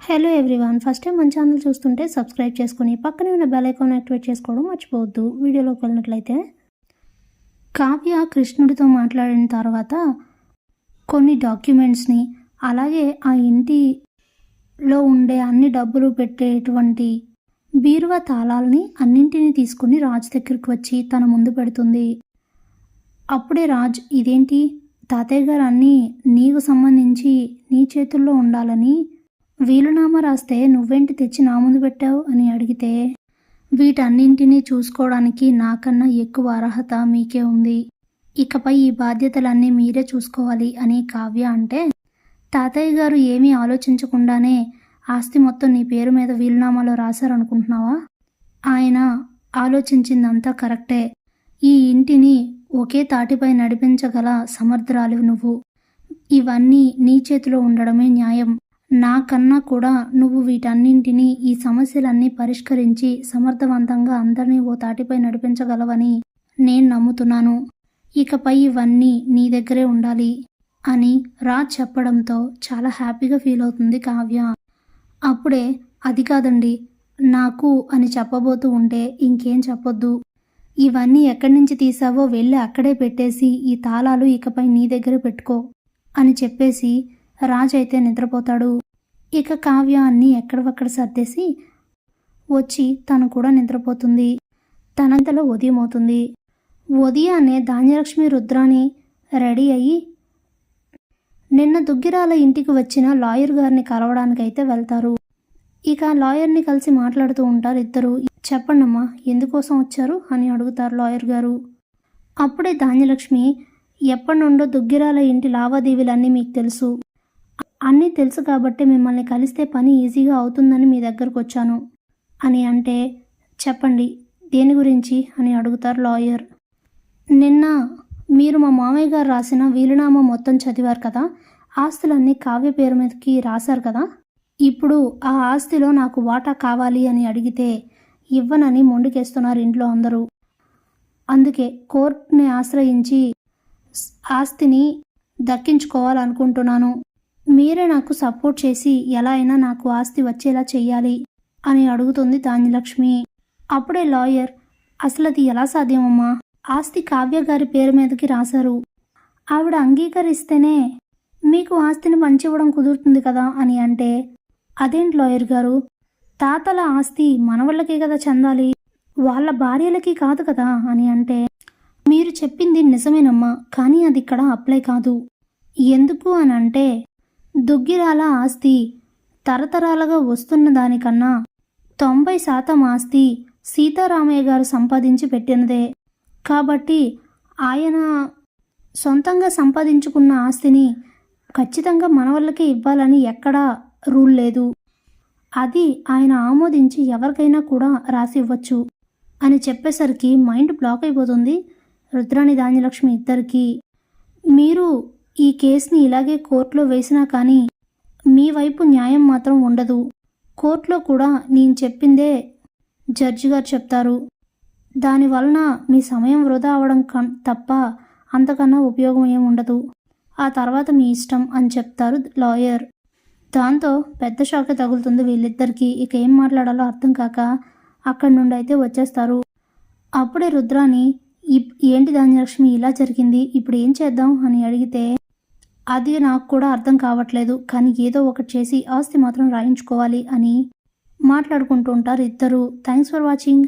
Hello everyone first time మన channel చూస్తుంటే subscribe చేసుకుని పక్కనే ఉన్న బెల్ ఐకాన్ యాక్టివేట్ చేసుకోవడం మర్చిపోవద్దు. వీడియోలోకి వెళ్ళినట్లయితే కావ్య కృష్ణుడితో మాట్లాడిన తర్వాత కొన్ని డాక్యుమెంట్స్ని అలాగే ఆ ఇంటిలో ఉండే అన్ని డబ్బులు పెట్టేటువంటి బీరువా తాళాలని అన్నింటినీ తీసుకుని రాజ్ దగ్గరికి వచ్చి తన ముందు పెడుతుంది. అప్పుడే రాజ్ ఇదేంటి? తాతయ్య గారు అన్నీ నీకు సంబంధించి నీ చేతుల్లో ఉండాలని వీలునామా రాస్తే నువ్వేంటి తెచ్చి నా ముందు పెట్టావు అని అడిగితే వీటన్నింటినీ చూసుకోవడానికి నాకన్నా ఎక్కువ అర్హత మీకే ఉంది. ఇకపై ఈ బాధ్యతలన్నీ మీరే చూసుకోవాలి అని కావ్య అంటే తాతయ్య గారు ఏమీ ఆలోచించకుండానే ఆస్తి మొత్తం నీ పేరు మీద వీలునామాలో రాశారనుకుంటున్నావా? ఆయన ఆలోచించిందంతా కరెక్టే. ఈ ఇంటిని ఒకే తాటిపై నడిపించగల సమర్థురాలు నువ్వు. ఇవన్నీ నీ చేతిలో ఉండడమే న్యాయం. నాకన్నా కూడా నువ్వు వీటన్నింటినీ ఈ సమస్యలన్నీ పరిష్కరించి సమర్థవంతంగా అందరినీ ఓ తాటిపై నడిపించగలవని నేను నమ్ముతున్నాను. ఇకపై ఇవన్నీ నీ దగ్గరే ఉండాలి అని రాజ్ చెప్పడంతో చాలా హ్యాపీగా ఫీల్ అవుతుంది కావ్య. అప్పుడే అది కాదండి నాకు అని చెప్పబోతూ ఉంటే ఇంకేం చెప్పొద్దు. ఇవన్నీ ఎక్కడి నుంచి తీసావో వెళ్ళి అక్కడే పెట్టేసి ఈ తాళాలు ఇకపై నీ దగ్గర పెట్టుకో అని చెప్పేసి రాజ్ అయితే నిద్రపోతాడు. ఇక కావ్య అన్నీ ఎక్కడవక్కడ సర్దేసి వచ్చి తను కూడా నిద్రపోతుంది. తనంతలో ఉదయం అవుతుంది. ఉదయాన్నే ధాన్యలక్ష్మి రుద్రాని రెడీ అయ్యి నిన్న దుగ్గిరాల ఇంటికి వచ్చిన లాయర్ గారిని కలవడానికైతే వెళ్తారు. ఇక లాయర్ని కలిసి మాట్లాడుతూ ఉంటారు ఇద్దరు. చెప్పండమ్మా ఎందుకోసం వచ్చారు అని అడుగుతారు లాయర్ గారు. అప్పుడే ధాన్యలక్ష్మి ఎప్పటి నుండో దుగ్గిరాల ఇంటి లావాదేవీలన్నీ మీకు తెలుసు. అన్నీ తెలుసు కాబట్టి మిమ్మల్ని కలిస్తే పని ఈజీగా అవుతుందని మీ దగ్గరకు వచ్చాను. అని అంటే చెప్పండి దేని గురించి? అని అడుగుతారు లాయర్. నిన్న మీరు మా మామయ్య గారు రాసిన వీలునామా మొత్తం చదివారు కదా? ఆస్తులన్నీ కావ్య పేరు మీదకి రాశారు కదా? ఇప్పుడు ఆ ఆస్తిలో నాకు వాటా కావాలి అని అడిగితే ఇవ్వనని మొండికేస్తున్నారు ఇంట్లో అందరూ. అందుకే కోర్టుని ఆశ్రయించి ఆస్తిని దక్కించుకోవాలనుకుంటున్నాను. మీరే నాకు సపోర్ట్ చేసి ఎలా అయినా నాకు ఆస్తి వచ్చేలా చెయ్యాలి అని అడుగుతుంది ధాన్యలక్ష్మి. అప్పుడే లాయర్ అసలు అది ఎలా సాధ్యమమ్మా? ఆస్తి కావ్య గారి పేరు మీదకి రాశారు. ఆవిడ అంగీకరిస్తేనే మీకు ఆస్తిని పంచివ్వడం కుదురుతుంది కదా అని అంటే అదేంటి లాయర్ గారు? తాతల ఆస్తి మనవళ్ళకే కదా చెందాలి వాళ్ళ భార్యలకి కాదు కదా అని అంటే మీరు చెప్పింది నిజమేనమ్మా కానీ అది ఇక్కడ అప్లై కాదు. ఎందుకు అని అంటే దుగ్గిరాల ఆస్తి తరతరాలుగా వస్తున్న దానికన్నా తొంభై శాతం ఆస్తి సీతారామయ్య గారు సంపాదించి పెట్టినదే. కాబట్టి ఆయన సొంతంగా సంపాదించుకున్న ఆస్తిని ఖచ్చితంగా మనవళ్ళకే ఇవ్వాలని ఎక్కడా రూల్ లేదు. అది ఆయన ఆమోదించి ఎవరికైనా కూడా రాసి ఇవ్వచ్చు అని చెప్పేసరికి మైండ్ బ్లాక్ అయిపోతుంది రుద్రాణి ధాన్యలక్ష్మి ఇద్దరికి. మీరు ఈ కేసుని ఇలాగే కోర్టులో వేసినా కానీ మీ వైపు న్యాయం మాత్రం ఉండదు. కోర్టులో కూడా నేను చెప్పిందే జడ్జి గారు చెప్తారు. దాని వలన మీ సమయం వృధా అవడం కన్ తప్ప అంతకన్నా ఉపయోగం ఏం ఉండదు. ఆ తర్వాత మీ ఇష్టం అని చెప్తారు లాయర్. దాంతో పెద్ద షాక్ తగులుతుంది వీళ్ళిద్దరికీ. ఇక ఏం మాట్లాడాలో అర్థం కాక అక్కడి నుండి అయితే వచ్చేస్తారు. అప్పుడే రుద్రాని "ఇప్- ఏంటి ధాన్యలక్ష్మి ఇలా జరిగింది? ఇప్పుడు ఏం చేద్దాం అని అడిగితే అది నాకు కూడా అర్థం కావట్లేదు. కానీ ఏదో ఒకటి చేసి ఆస్తి మాత్రం రాయించుకోవాలి అని మాట్లాడుకుంటూ ఉంటారు ఇద్దరు. Thanks for watching.